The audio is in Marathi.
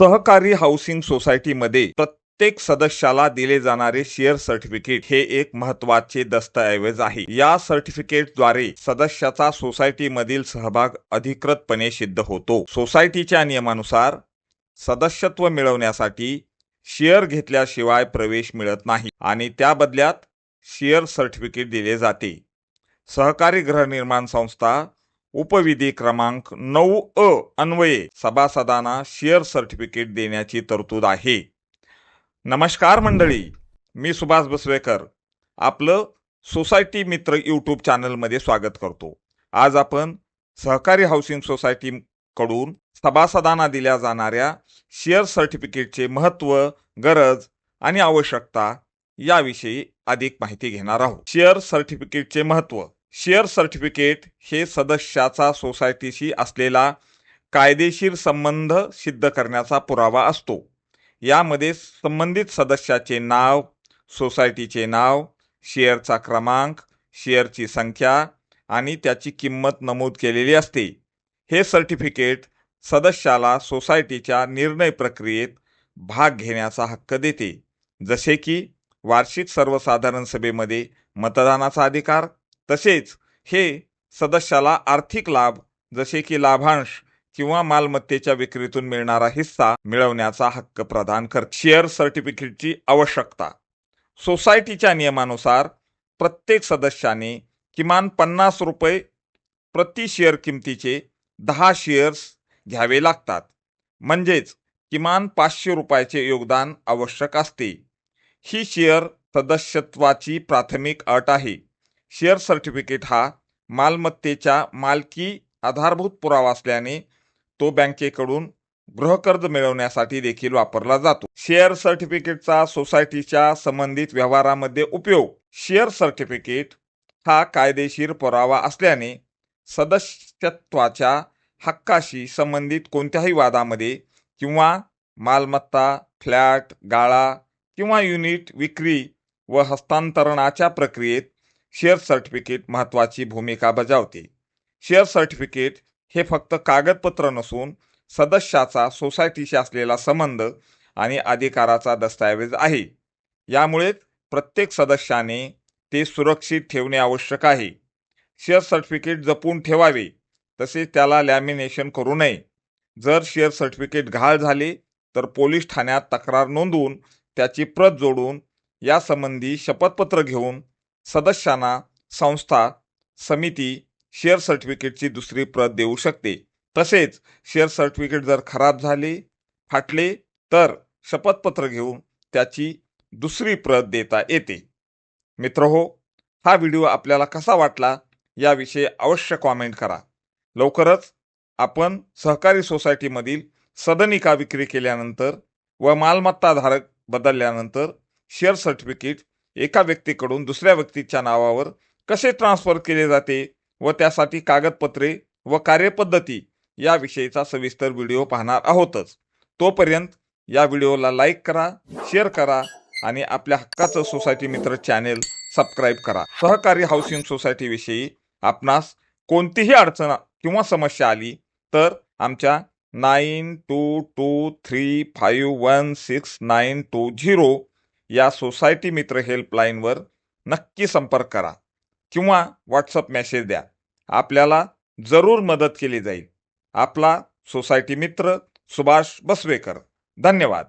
सहकारी हाऊसिंग सोसायटीमध्ये प्रत्येक सदस्याला दिले जाणारे शेअर सर्टिफिकेट हे एक महत्त्वाचे दस्तऐवज आहे. या सर्टिफिकेटद्वारे सदस्याचा सोसायटीमधील सहभाग अधिकृतपणे सिद्ध होतो. सोसायटीच्या नियमानुसार सदस्यत्व मिळवण्यासाठी शेअर घेतल्याशिवाय प्रवेश मिळत नाही आणि त्या बदल्यात शेअर सर्टिफिकेट दिले जाते. सहकारी गृहनिर्माण संस्था उपविधी क्रमांक नऊ अ अन्वये सभासदांना शेअर सर्टिफिकेट देण्याची तरतूद आहे. नमस्कार मंडळी मी सुभाष बसवेकर. आपलं सोसायटी मित्र यूट्यूब चॅनलमध्ये स्वागत करतो. आज आपण सहकारी हाऊसिंग सोसायटीकडून सभासदांना दिल्या जाणाऱ्या शेअर सर्टिफिकेटचे महत्त्व गरज आणि आवश्यकता याविषयी अधिक माहिती घेणार आहोत. शेअर सर्टिफिकेटचे महत्त्व. शेअर सर्टिफिकेट हे सदस्याचा सोसायटीशी असलेला कायदेशीर संबंध सिद्ध करण्याचा पुरावा असतो. यामध्ये संबंधित सदस्याचे नाव सोसायटीचे नाव शेअरचा क्रमांक शेअरची संख्या आणि त्याची किंमत नमूद केलेली असते. हे सर्टिफिकेट सदस्याला सोसायटीच्या निर्णय प्रक्रियेत भाग घेण्याचा हक्क देते. जसे की वार्षिक सर्वसाधारण सभेमध्ये मतदानाचा अधिकार तसेच हे सदस्याला आर्थिक लाभ जसे की लाभांश किंवा मालमत्तेच्या विक्रीतून मिळणारा हिस्सा मिळवण्याचा हक्क प्रदान कर शेअर सर्टिफिकेटची आवश्यकता. सोसायटीच्या नियमानुसार प्रत्येक सदस्याने किमान पन्नास रुपये प्रति शेअर किमतीचे दहा शेअर्स घ्यावे लागतात. म्हणजेच किमान पाचशे रुपयाचे योगदान आवश्यक असते. ही शेअर सदस्यत्वाची प्राथमिक अट आहे. शेअर सर्टिफिकेट हा मालमत्तेच्या मालकी आधारभूत पुरावा असल्याने तो बँकेकडून गृहकर्ज मिळवण्यासाठी देखील वापरला जातो. शेअर सर्टिफिकेटचा सोसायटीच्या संबंधित व्यवहारामध्ये उपयोग. शेअर सर्टिफिकेट हा कायदेशीर पुरावा असल्याने सदस्यत्वाच्या हक्काशी संबंधित कोणत्याही वादामध्ये किंवा मालमत्ता फ्लॅट गाळा किंवा युनिट विक्री व हस्तांतरणाच्या प्रक्रियेत शेअर सर्टिफिकेट महत्त्वाची भूमिका बजावते. शेअर सर्टिफिकेट हे फक्त कागदपत्र नसून सदस्याचा सोसायटीशी असलेला संबंध आणि अधिकाराचा दस्तऐवज आहे. यामुळे प्रत्येक सदस्याने ते सुरक्षित ठेवणे आवश्यक आहे. शेअर सर्टिफिकेट जपून ठेवावे तसेच त्याला लॅमिनेशन करू नये. जर शेअर सर्टिफिकेट घाळ झाले तर पोलीस ठाण्यात तक्रार नोंदवून त्याची प्रत जोडून यासंबंधी शपथपत्र घेऊन सदस्यांना संस्था समिती शेअर सर्टिफिकेटची दुसरी प्रत देऊ शकते. तसेच शेअर सर्टिफिकेट जर खराब झाले फाटले तर शपथपत्र घेऊन त्याची दुसरी प्रत देता येते. मित्र हो हा व्हिडिओ आपल्याला कसा वाटला याविषयी अवश्य कॉमेंट करा. लवकरच आपण सहकारी सोसायटीमधील सदनिका विक्री केल्यानंतर व मालमत्ताधारक बदलल्यानंतर शेअर सर्टिफिकेट एका व्यक्तीकडून दुसऱ्या व्यक्तीच्या नावावर कसे ट्रान्सफर केले जाते व त्यासाठी कागदपत्रे व कार्यपद्धती याविषयीचा सविस्तर व्हिडिओ पाहणार आहोतच. तोपर्यंत या व्हिडिओला लाईक करा शेअर करा आणि आपल्या हक्काचं सोसायटी मित्र चॅनेल सबस्क्राईब करा. सहकारी हाऊसिंग सोसायटीविषयी आपणास कोणतीही अडचण किंवा समस्या आली तर आमच्या nine two two three five one six nine two zero या सोसायटी मित्र हेल्पलाईनवर नक्की संपर्क करा किंवा व्हॉट्सअप मेसेज द्या. आपल्याला जरूर मदत केली जाईल. आपला सोसायटी मित्र सुभाष बसवेकर. धन्यवाद.